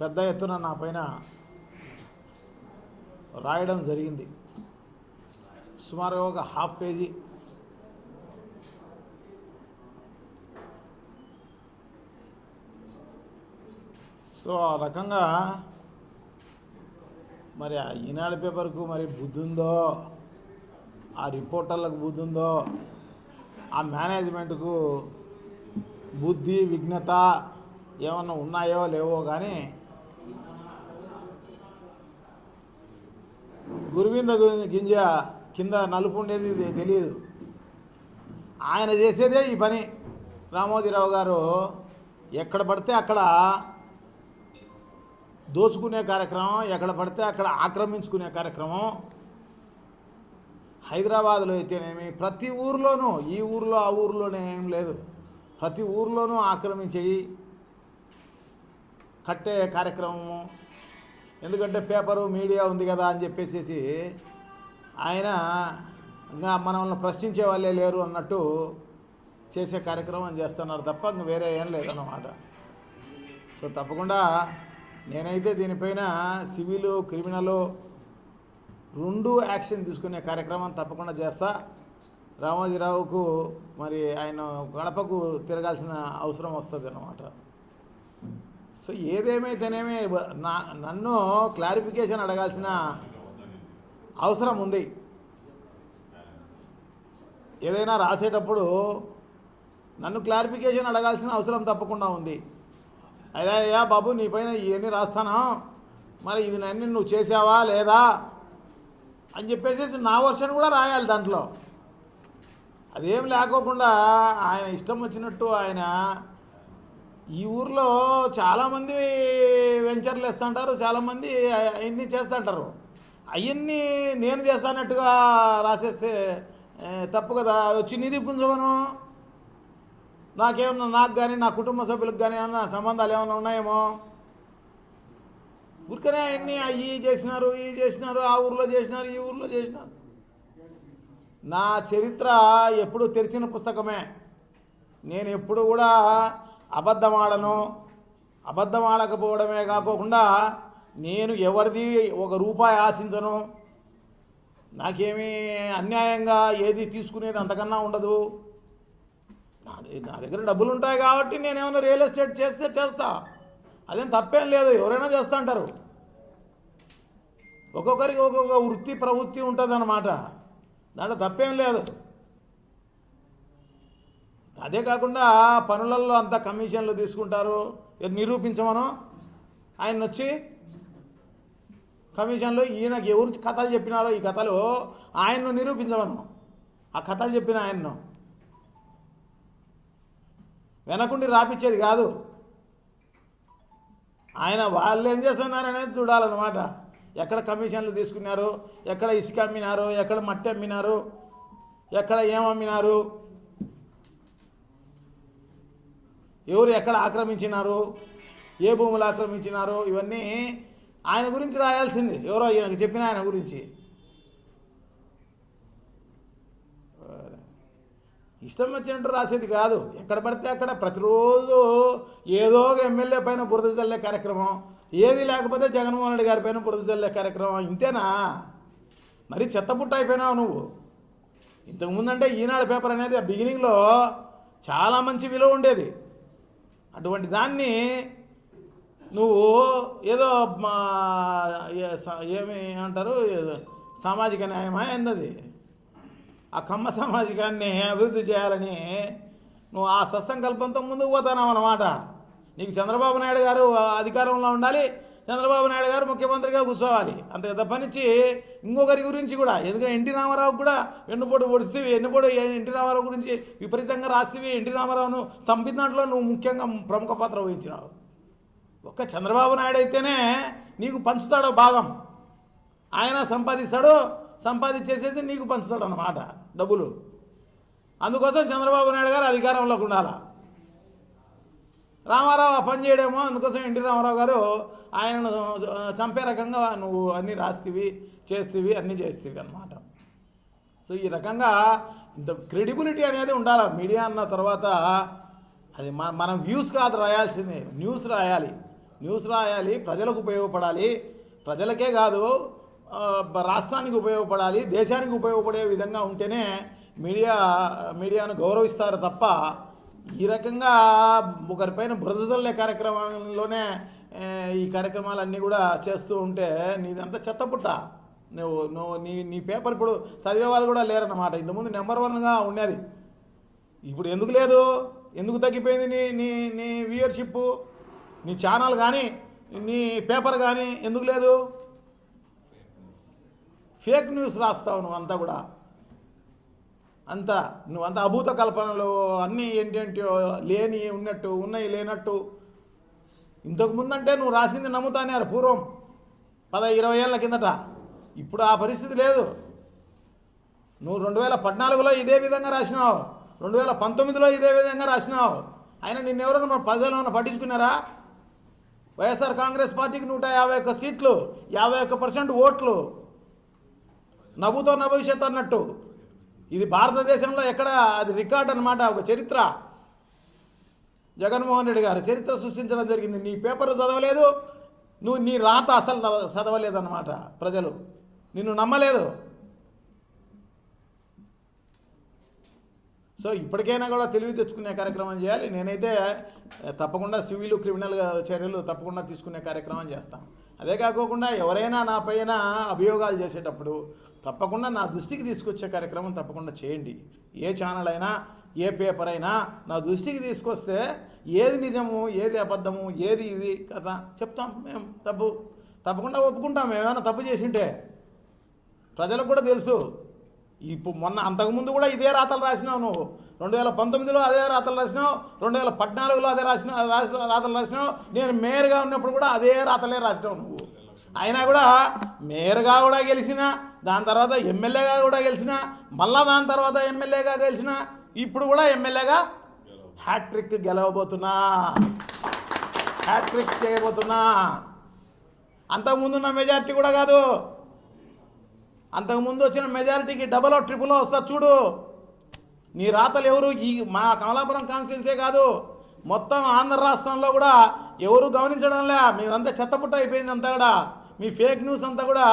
పెద్ద ఎత్తున నా పైన రాయడం జరిగింది. సుమారుగా ఒక హాఫ్ పేజీ సో ఆ రకంగా మరి ఆ ఈనాడు పేపర్కు మరి బుద్ధుందో ఆ రిపోర్టర్లకు బుద్ధుందో ఆ మేనేజ్మెంట్కు బుద్ధి విఘ్నత ఏమన్నా ఉన్నాయో లేవో కానీ గురువింద గింజ కింద నలుపు ఉండేది తెలియదు ఆయన చేసేదే ఈ పని. రామోజీరావు గారు ఎక్కడ పడితే అక్కడ దోచుకునే కార్యక్రమం ఎక్కడ పడితే అక్కడ ఆక్రమించుకునే కార్యక్రమం. హైదరాబాద్లో అయితేనేమి ప్రతి ఊర్లోనూ ఈ ఊర్లో ఆ ఊర్లోనే ఏం లేదు. ప్రతి ఊర్లోనూ ఆక్రమించేవి కట్టే కార్యక్రమము. ఎందుకంటే పేపరు మీడియా ఉంది కదా అని చెప్పేసి ఆయన ఇంకా మనల్ని ప్రశ్నించే వాళ్ళే లేరు అన్నట్టు చేసే కార్యక్రమం చేస్తున్నారు తప్ప ఇంక వేరే ఏం లేదన్నమాట. సో తప్పకుండా నేనైతే దీనిపైన సివిలు క్రిమినల్ రెండు యాక్షన్ తీసుకునే కార్యక్రమం తప్పకుండా చేస్తా. రామోజీరావుకు మరి ఆయన గడపకు తిరగాల్సిన అవసరం వస్తుంది అన్నమాట సో ఏదేమైతేనేమి నా నన్ను క్లారిఫికేషన్ అడగాల్సిన అవసరం ఉంది. ఏదైనా రాసేటప్పుడు నన్ను క్లారిఫికేషన్ అడగాల్సిన అవసరం తప్పకుండా ఉంది. అదే అయ్యా బాబు నీ పైన ఇవన్నీ రాస్తాను. మరి ఇది నన్ను నువ్వు చేసావా లేదా అని చెప్పేసి నా వర్షన్ కూడా రాయాలి దాంట్లో. అదేం లేకోకుండా ఆయన ఇష్టం వచ్చినట్టు ఆయన ఈ ఊర్లో చాలామంది వెంచర్లు వేస్తుంటారు చాలామంది అవన్నీ చేస్తుంటారు. అవన్నీ నేను చేస్తానట్టుగా రాసేస్తే తప్పు కదా? వచ్చి నిరూపించమను నాకేమన్నా నాకు కానీ నా కుటుంబ సభ్యులకు కానీ ఏమన్నా సంబంధాలు ఏమైనా ఉన్నాయేమో? ఊరికనే అవన్నీ అవి చేసినారు ఇవి చేసినారు ఆ ఊర్లో చేసినారు ఈ ఊర్లో చేసినారు. నా చరిత్ర ఎప్పుడు తెరిచిన పుస్తకమే. నేను ఎప్పుడు కూడా అబద్ధమాడను అబద్ధం ఆడకపోవడమే కాకోకుండా నేను ఎవరిది ఒక రూపాయి ఆశించను. నాకేమీ అన్యాయంగా ఏది తీసుకునేది అంతకన్నా ఉండదు. నా నా దగ్గర డబ్బులు ఉంటాయి కాబట్టి నేను రియల్ ఎస్టేట్ చేస్తే చేస్తా. అదేం తప్పేం లేదు ఎవరైనా చేస్తా అంటారు. ఒక్కొక్కరికి ఒక్కొక్క వృత్తి ప్రవృత్తి ఉంటుంది అన్నమాట దాంట్లో తప్పేం లేదు. అదే కాకుండా పనులలో అంతా కమిషన్లు తీసుకుంటారు. నిరూపించమను? ఆయన వచ్చి కమిషన్లు ఈయనకి ఎవరు కథలు చెప్పినారో ఈ కథలు ఆయన్ను నిరూపించమను. ఆ కథలు చెప్పిన ఆయన్ను. వెనకుండి రాపిచ్చేది కాదు. ఆయన వాళ్ళు ఏం చేస్తున్నారనేది చూడాలన్నమాట. ఎక్కడ కమిషన్లు తీసుకున్నారు? ఎక్కడ ఇసుక అమ్మినారు? ఎక్కడ మట్టి అమ్మినారు? ఎక్కడ ఏం అమ్మినారు ఎవరు ఎక్కడ ఆక్రమించినారు? ఏ భూములు ఆక్రమించినారు? ఇవన్నీ ఆయన గురించి రాయాల్సింది. ఎవరో ఈయనకు చెప్పిన ఆయన గురించి. ఇష్టం వచ్చినట్టు రాసేది కాదు. ఎక్కడ పడితే అక్కడ ప్రతిరోజు ఏదో ఒక ఎమ్మెల్యే పైన బురద చల్లే కార్యక్రమం. ఏది లేకపోతే జగన్మోహన్ రెడ్డి గారి పైన బురద చల్లే కార్యక్రమం. ఇంతేనా? మరి చెత్తపుట్ట అయిపోయినావు నువ్వు. ఇంతకుముందంటే ఈనాడు పేపర్ అనేది ఆ బిగినింగ్లో చాలా మంచి విలువ ఉండేది. అటువంటి దాన్ని నువ్వు ఏదో మా స- ఏమి అంటారు? సామాజిక న్యాయమా అన్నది ఆ కమ్మ సామాజికాన్ని అభివృద్ధి చేయాలని నువ్వు ఆ సత్సంకల్పంతో ముందుకు పోతానావు అన్నమాట నీకు చంద్రబాబు నాయుడు గారు అధికారంలో ఉండాలి చంద్రబాబు నాయుడు గారు ముఖ్యమంత్రిగా కూర్చోవాలి. అంతే తప్పనిచ్చి ఇంకొకరి గురించి కూడా ఎందుకంటే ఎన్టీ రామారావు కూడా వెన్నుపోటు పొడిస్తే వెన్నుపోటు ఎన్టీ రామారావు గురించి విపరీతంగా రాస్తేవి ఎన్టీ రామారావును చంపిన దాంట్లో నువ్వు ముఖ్యంగా ప్రముఖ పాత్ర వహించినావు. ఒక్క చంద్రబాబు నాయుడు అయితేనే నీకు పంచుతాడో భాగం. ఆయన సంపాదిస్తాడు సంపాదించేసేసి నీకు పంచుతాడు అన్నమాట డబ్బులు. అందుకోసం చంద్రబాబు నాయుడు గారు అధికారంలోకి ఉండాలా? రామారావు ఆ పని చేయడేమో అందుకోసం ఎన్టీ రామారావు గారు ఆయనను చంపే రకంగా నువ్వు అన్నీ రాస్తీవి చేస్తీవి అన్నీ చేస్తీవి అన్నమాట. సో ఈ రకంగా ఇంత క్రెడిబిలిటీ అనేది ఉండాలి. మీడియా అన్న తర్వాత అది మన మనం వ్యూస్ కాదు రాయాల్సిందే. న్యూస్ రాయాలి. న్యూస్ రాయాలి ప్రజలకు ఉపయోగపడాలి. ప్రజలకే కాదు రాష్ట్రానికి ఉపయోగపడాలి దేశానికి ఉపయోగపడే విధంగా ఉంటేనే మీడియా మీడియాను గౌరవిస్తారు తప్ప ఈ రకంగా ఒకరిపైన బురదజల్లే కార్యక్రమంలోనే ఈ కార్యక్రమాలన్నీ కూడా చేస్తూ ఉంటే నీదంతా చెత్తపుట్ట. నువ్వు నువ్వు నీ నీ పేపర్ ఇప్పుడు చదివే వాళ్ళు కూడా లేరన్నమాట. ఇంతకుముందు నెంబర్ వన్గా ఉండేది. ఇప్పుడు ఎందుకు లేదు? ఎందుకు తగ్గిపోయింది నీ నీ నీ వ్యూయర్షిప్ నీ ఛానల్ కానీ నీ పేపర్ కానీ ఎందుకు లేదు? ఫేక్ న్యూస్ రాస్తావు నువ్వు అంతా కూడా. అంతా నువ్వు అంత అభూత కల్పనలు అన్నీ ఏంటంటే లేని ఉన్నట్టు ఉన్నాయి లేనట్టు. ఇంతకు ముందంటే నువ్వు రాసింది నమ్ముతానేరు పూర్వం. పద ఇరవై ఏళ్ళ కిందట. ఇప్పుడు ఆ పరిస్థితి లేదు. నువ్వు రెండు వేల పద్నాలుగులో ఇదే విధంగా రాసినావు. రెండు వేల పంతొమ్మిదిలో ఇదే విధంగా రాసినావు. ఆయన నిన్నెవరైనా మన ప్రజలు పట్టించుకున్నారా? వైఎస్ఆర్ కాంగ్రెస్ పార్టీకి నూట యాభై ఒక్క సీట్లు యాభై ఒక్క పర్సెంట్ ఓట్లు. నవ్వుతో నా అన్నట్టు. ఇది భారతదేశంలో ఎక్కడ అది రికార్డ్ అనమాట ఒక చరిత్ర. జగన్మోహన్ రెడ్డి గారు చరిత్ర సృష్టించడం జరిగింది. నీ పేపర్ చదవలేదు నువ్వు నీ రాత అసలు చదవలేదన్నమాట ప్రజలు. నిన్ను నమ్మలేదు. సో ఇప్పటికైనా కూడా తెలివి తెచ్చుకునే కార్యక్రమం చేయాలి. నేనైతే తప్పకుండా సివిల్ క్రిమినల్ చర్యలు తప్పకుండా తీసుకునే కార్యక్రమం చేస్తాను అదే కాకోకుండా ఎవరైనా నా పైన అభియోగాలు చేసేటప్పుడు తప్పకుండా నా దృష్టికి తీసుకొచ్చే కార్యక్రమం తప్పకుండా చేయండి. ఏ ఛానల్ అయినా ఏ పేపర్ అయినా నా దృష్టికి తీసుకొస్తే ఏది నిజము ఏది అబద్ధము ఏది ఇది కథ చెప్తాం మేము తప్పు. తప్పకుండా ఒప్పుకుంటాం ఏమైనా తప్పు చేసింటే. ప్రజలకు కూడా తెలుసు. ఇప్పుడు మొన్న అంతకుముందు కూడా ఇదే రాతలు రాసినావు నువ్వు. రెండు వేల పంతొమ్మిదిలో అదే రాతలు రాసినావు రెండు వేల పద్నాలుగులో అదే రాసిన రాసిన రాతలు రాసినావు. నేను మేయర్గా ఉన్నప్పుడు కూడా అదే రాతలే రాసినావు నువ్వు. అయినా కూడా మేయర్గా కూడా గెలిచినా దాని తర్వాత ఎమ్మెల్యేగా కూడా గెలిచిన మళ్ళా దాని తర్వాత ఎమ్మెల్యేగా గెలిచిన ఇప్పుడు కూడా ఎమ్మెల్యేగా హ్యాట్రిక్ గెలవబోతున్నా. హ్యాట్రిక్ చేయబోతున్నా. అంతకుముందున్న మెజారిటీ కూడా కాదు. అంతకుముందు వచ్చిన మెజారిటీకి డబల్ ట్రిపుల్ వస్తా చూడు. నీ రాతలు ఎవరు? ఈ మా కమలాపురం కాన్స్టిట్యున్సీ కాదు. మొత్తం ఆంధ్ర రాష్ట్రంలో కూడా ఎవరు గమనించడంలే. మీరంతా చెత్తపుట్ట అయిపోయింది అంతా కూడా. మీ ఫేక్ న్యూస్ అంతా కూడా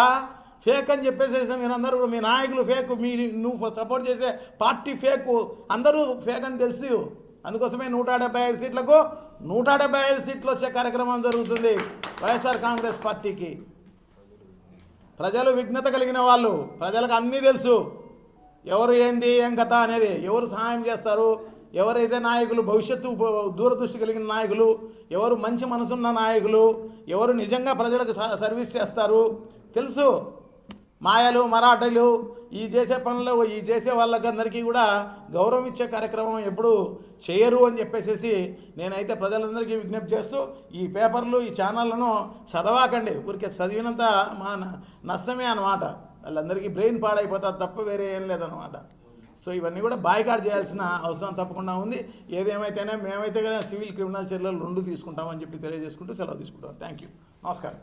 ఫేక్ అని చెప్పేసేసి మీరందరూ కూడా మీ నాయకులు ఫేక్ మీ నువ్వు సపోర్ట్ చేసే పార్టీ ఫేక్ అందరూ ఫేక్ అని తెలుసు. అందుకోసమే నూట డెబ్బై ఐదు సీట్లకు నూట డెబ్బై ఐదు సీట్లు వచ్చే కార్యక్రమం జరుగుతుంది వైఎస్ఆర్ కాంగ్రెస్ పార్టీకి. ప్రజలు విఘ్నత కలిగిన వాళ్ళు ప్రజలకు అన్నీ తెలుసు. ఎవరు ఏంది ఏం కథ అనేది ఎవరు సహాయం చేస్తారు ఎవరైతే నాయకులు భవిష్యత్తు దూరదృష్టి కలిగిన నాయకులు ఎవరు మంచి మనసున్న నాయకులు ఎవరు నిజంగా ప్రజలకు స- సర్వీస్ చేస్తారు తెలుసు. మాయలు మరాఠీలు ఈ చేసే పనులు ఈ చేసే వాళ్ళకందరికీ కూడా గౌరవం ఇచ్చే కార్యక్రమం ఎప్పుడు చేయరు అని చెప్పేసి నేనైతే ప్రజలందరికీ విజ్ఞప్తి చేస్తూ ఈ పేపర్లు ఈ ఛానళ్ళను చదవాకండి. ఊరికే చదివినంత మా న- నష్టమే అనమాట వాళ్ళందరికీ బ్రెయిన్ పాడైపోతుంది తప్ప వేరే ఏం లేదనమాట సో ఇవన్నీ కూడా బాయ్కాట్ చేయాల్సిన అవసరం తప్పకుండా ఉంది. ఏదేమైతేనే మేమైతే కానీ సివిల్ క్రిమినల్ చర్యలు రెండు తీసుకుంటామని చెప్పి తెలియజేసుకుంటూ సెలవు తీసుకుంటాం థ్యాంక్ యూ నమస్కారం.